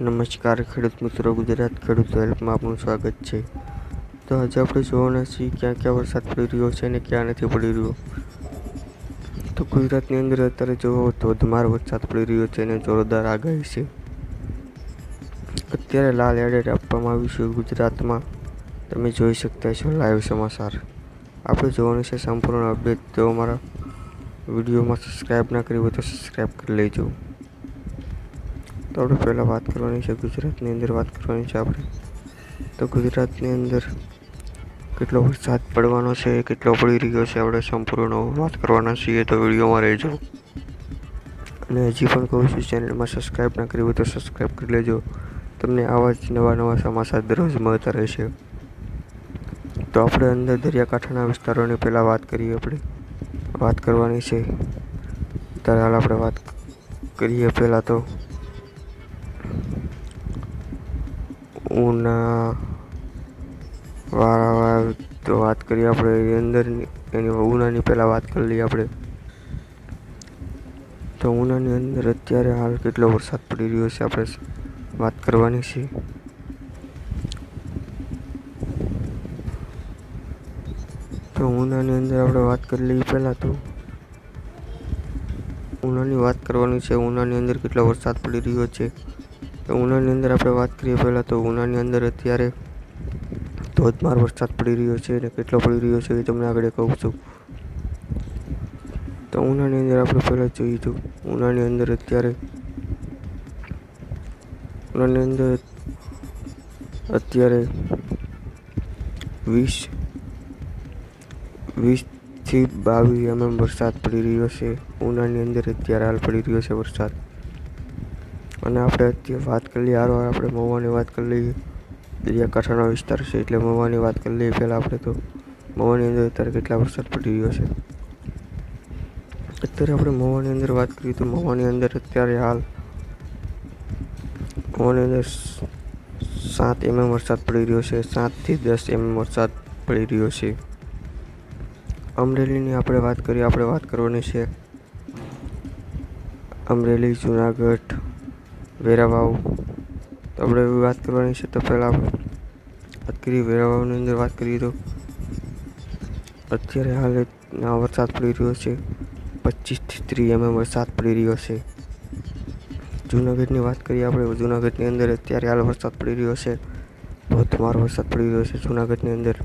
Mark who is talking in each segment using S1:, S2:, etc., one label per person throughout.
S1: નમસ્કાર, ખેડૂત મિત્રો. ગુજરાત ખેડૂત હેલ્પમાં આપનું સ્વાગત છે. તો આજે આપણે જોવાના છીએ ક્યાં ક્યાં વરસાદ પડી રહ્યો છે અને ક્યાં નથી પડી રહ્યો. તો ગુજરાતની અંદર અત્યારે જોવો તો ધમાર વરસાદ પડી રહ્યો છે અને જોરદાર આગાહી છે. અત્યારે લાલ એલર્ટ આપવામાં આવ્યું છે ગુજરાતમાં. તમે જોઈ શકતા છો લાઈવ સમાચાર. આપણે જોવાનું છે સંપૂર્ણ અપડેટ. તો અમારા વિડીયોમાં સબસ્ક્રાઈબ ના કરી હોય તો સબસ્ક્રાઈબ કરી લેજો. તો આપણે પહેલાં વાત કરવાની છે ગુજરાતની અંદર વાત કરવાની છે આપણે. તો ગુજરાતની અંદર કેટલો વરસાદ પડવાનો છે, કેટલો પડી રહ્યો છે, આપણે સંપૂર્ણ વાત કરવાના છીએ તો વિડીયોમાં રહેજો. અને હજી પણ કહું છું ચેનલમાં સબસ્ક્રાઈબ ના કરી હોય તો સબસ્ક્રાઈબ કરી લેજો. તમને આવા જ નવા નવા સમાચાર દરરોજ મળતા રહેશે. તો આપણે અંદર દરિયાકાંઠાના વિસ્તારોની પહેલાં વાત કરીએ આપણે. વાત કરવાની છે. ત્યારે હાલ આપણે વાત કરીએ પહેલાં તો. ઉના વાળા તો વાત કરીએ આપણે એની અંદરની, એની ઉનાની પહેલાં વાત કરી લઈએ આપણે. તો ઉનાની અંદર અત્યારે હાલ કેટલો વરસાદ પડી રહ્યો છે આપણે વાત કરવાની છે. તો ઉનાની અંદર આપણે વાત કરી લઈએ પહેલાં તો. ઉનાની વાત કરવાની છે, ઉનાની અંદર કેટલો વરસાદ પડી રહ્યો છે. તો ઉનાની અંદર આપણે વાત કરીએ પહેલાં તો ઉનાની અંદર અત્યારે ધોધમાર વરસાદ પડી રહ્યો છે અને કેટલો પડી રહ્યો છે એ તમને આગળ કહું છું. તો ઉનાની અંદર આપણે પહેલાં જોઈએ તો ઉનાની અંદર અત્યારે ઉનાની અંદર અત્યારે વીસ વીસથી બાવીસ એમએમ વરસાદ પડી રહ્યો છે. ઉનાની અંદર અત્યારે હાલ પડી રહ્યો છે વરસાદ. અને આપણે અત્યારે વાત કરી લઈએ, હારો આપણે મહુવાની વાત કરી લઈએ. દરિયાકાંઠાનો વિસ્તાર છે એટલે મહુવાની વાત કરી લઈએ. પહેલાં આપણે તો મહુવાની અંદર અત્યારે કેટલા વરસાદ પડી રહ્યો છે. અત્યારે આપણે મહુવાની અંદર વાત કરીએ તો મહુવાની અંદર અત્યારે હાલ મહુવાની અંદર સાત એમએમ વરસાદ પડી રહ્યો છે. સાતથી દસ એમએમ વરસાદ પડી રહ્યો છે. અમરેલીની આપણે વાત કરીએ, આપણે વાત કરવાની છે. અમરેલી, જુનાગઢ વેરાવાવ. તો આપણે વાત કરવાની છે તો પહેલાં આપણે વાત કરીએ વેરાવાવની અંદર વાત કરીએ તો અત્યારે હાલ વરસાદ પડી રહ્યો છે. પચીસથી ત્રીસ એમએમ વરસાદ પડી રહ્યો છે. જુનાગઢની વાત કરીએ આપણે જુનાગઢની અંદર અત્યારે હાલ વરસાદ પડી રહ્યો છે. ધોધમાર વરસાદ પડી રહ્યો છે જુનાગઢની અંદર.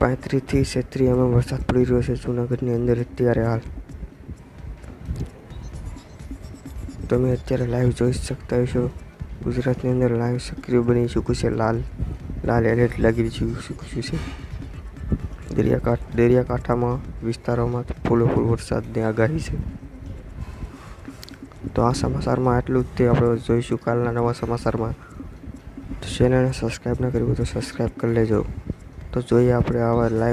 S1: પાંત્રીસથી છત્રીસ એમએમ વરસાદ પડી રહ્યો છે જુનાગઢની અંદર અત્યારે હાલ. તમે અત્યારે લાઈવ જોઈ શકતા હશો. ગુજરાતની અંદર લાઈવ સક્રિય બની ચૂક્યું છે. લાલ લાલ એલર્ટ લાગી ચૂક્યું છે. દરિયાકાંઠ, દરિયાકાંઠામાં વિસ્તારોમાં ફૂલો ફૂલ વરસાદની આગાહી છે. તો આ સમાચારમાં આટલું જ તે આપણે જોઈશું કાલના નવા સમાચારમાં. ચેનલને સબસ્ક્રાઈબ ન કરી તો સબસ્ક્રાઈબ કરી લેજો. તો જોઈએ આપણે આવા લાઈવ